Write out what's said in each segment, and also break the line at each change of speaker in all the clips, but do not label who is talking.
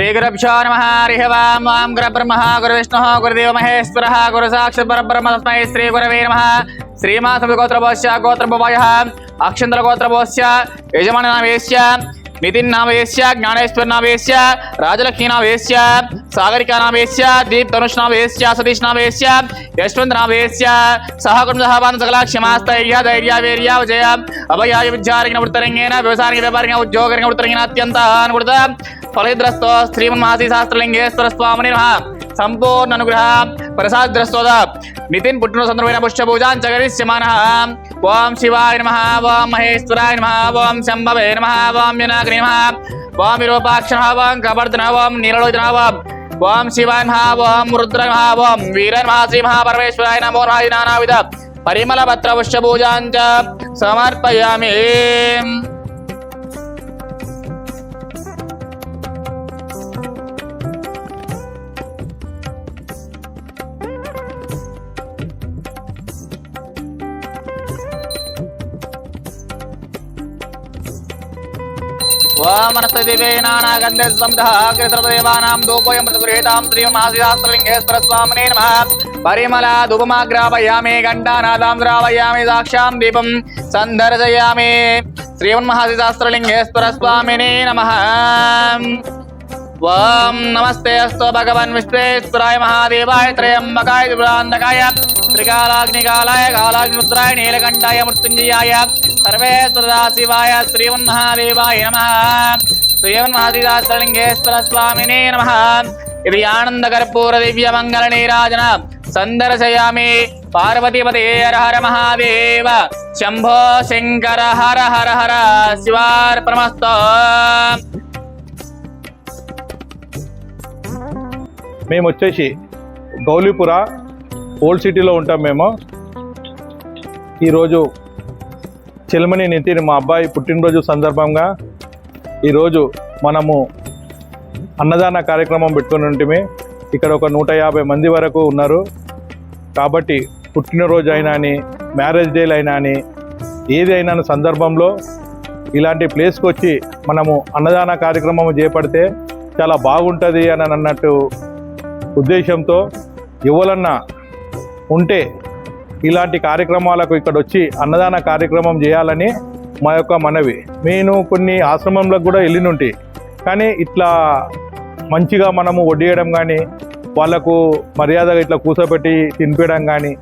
శ్రీగురభ్యో నమ హరిహ వాం వాం గురబ్రహ్మ గురువిష్ణు గురుదేవ మహేశ్వర గురుసాక్షి పరబ్రహ్మ తస్మై శ్రీగురవే నమ శ్రీమాసవి గోత్రభోశ్య గోత్రభవాయ అక్షంతల గోత్రభోశ్య యజమాన నామేశ్య నితిన్ నామేశ్య జ్ఞానేశ్వర్ నామేశ్య రాజలక్ష్మి నామేశ్య సాగరిక నామేశ్య దీప్ ధనుష్ నామేశ్య సతీష్ నామేశ్య యశ్వంత్ నామేశ్య సహకుటుంబ సహబాన్ సకల క్షమాస్థైర్య ధైర్య వీర్య విజయ అభయ విద్యారంగిన వృత్తరంగేణ వ్యవసాయ వ్యాపారంగా ఉద్యోగరంగ వృత్తరంగిన అత్యంత అనుకృత ಫಲೈದ್ರಸ್ತೋ ಶ್ರೀಮನ್ ಮಹಾಶಿಶಾಸ್ತ್ರಲಿಂಗೇಶ್ವರ ಸ್ವಾಮಿ ನಮಃ ಸಂಪೂರ್ಣ ಅನುಗ್ರಹ ಪ್ರಸಾದ್ ದ್ರಸ್ತೋದ ನಿತಿನ್ ಪುಟ್ಟ ಸಂದರ್ಭೇನ ಪುಷ್ಪಪೂಜಾನ್ ಜಗರಿಷ್ಯಮಾನಃ ಓಂ ಶಿವಾಯ ನಮಃ ಓಂ ಮಹೇಶ್ವರಾಯ ನಮಃ ಓಂ ಶಂಭವೇ ನಮಃ ಓಂ ಯುನಾಗ್ನಿ ನಮಃ ಓಂ ವಿರೂಪಾಕ್ಷ ನಮಃ ಓಂ ಕಬರ್ಧನ ಓಂ ನೀರಳೋಜನ ಓಂ ಓಂ ಶಿವಾಯ ನಮಃ ಓಂ ರುದ್ರ ನಮಃ ಓಂ ವೀರ ನಮಃ ಶ್ರೀ ಮಹಾಪರಮೇಶ್ವರಾಯ ನಮೋ ನಮಃ ನಾನಾವಿಧ ಪರಿಮಳ ಪತ್ರ ಪುಷ್ಪಪೂಜಾಂಚ ಸಮರ್ಪಯಾಮಿ వామనస్తదేవే నానాగంధ సంధాకృతదేవానాం దూపోయం మృతగృహీతాం శ్రీమహాసిదాస్త్రలింగేశ్వర స్వామినే నమ పరిమళ ధూపమాగ్రాపయామి ఘంటానాదాం ద్రావయామి సాక్షాం దీపం సందర్శయామి శ్రీమన్మహాసిదాస్త్రలింగేశ్వర స్వామినే నమ ఓం నమస్తే అస్తో భగవన్ విశ్వేశ్వరాయ మహాదేవాయ త్రయంబకాయ దురాంధకాయ త్రికాలాగ్నికాలాయ కాలాగ్నిముద్రాయ నీలకంఠాయ మృత్యుంజయాయ సర్వేశ్వరదాశివాయ మహాదేవాయ నమ శ్రీమన్మహాదిదాసలింగేశ్వర స్వామిని నమ ఇది ఆనందకర్పూర దివ్య మంగళ నీరాజన సందర్శయామి పార్వతీపతే హర హర మహాదేవ శంభో శంకర హర హర హర శివార్పణమస్తో
మేము వచ్చేసి గౌలీపుర ఓల్డ్ సిటీలో ఉంటాం మేము ఈరోజు చెల్మని నితిని మా అబ్బాయి పుట్టినరోజు సందర్భంగా ఈరోజు మనము అన్నదాన కార్యక్రమం పెట్టుకుని ఉంటే ఇక్కడ ఒక నూట యాభై మంది వరకు ఉన్నారు కాబట్టి పుట్టినరోజు అయినా అని మ్యారేజ్ డేలు అయినా అని ఏదైనా సందర్భంలో ఇలాంటి ప్లేస్కి వచ్చి మనము అన్నదాన కార్యక్రమం చేపడితే చాలా బాగుంటుంది అని అన్నట్టు ఉద్దేశంతో ఇవ్వాలన్నా ఉంటే ఇలాంటి కార్యక్రమాలకు ఇక్కడ వచ్చి అన్నదాన కార్యక్రమం చేయాలని మా యొక్క మనవి నేను కొన్ని ఆశ్రమంలో కూడా వెళ్ళినుంటి కానీ ఇట్లా మంచిగా మనము వడ్డీయడం కానీ వాళ్ళకు మర్యాదగా ఇట్లా కూర్చోబెట్టి తినిపించడం కానీ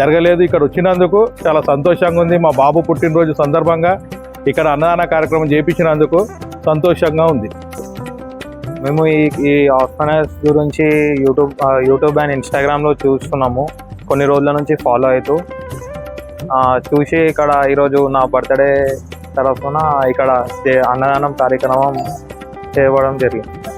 జరగలేదు ఇక్కడ వచ్చినందుకు చాలా సంతోషంగా ఉంది మా బాబు పుట్టినరోజు సందర్భంగా ఇక్కడ అన్నదాన కార్యక్రమం చేయించినందుకు సంతోషంగా ఉంది మేము ఈ ఈ ఆర్ఫనర్స్ గురించి యూట్యూబ్ యూట్యూబ్ అండ్ ఇన్స్టాగ్రామ్లో చూస్తున్నాము కొన్ని రోజుల నుంచి ఫాలో అవుతూ చూసి ఇక్కడ ఈరోజు నా బర్త్డే తరఫున ఇక్కడ అన్నదానం కార్యక్రమం చేయబడం జరిగింది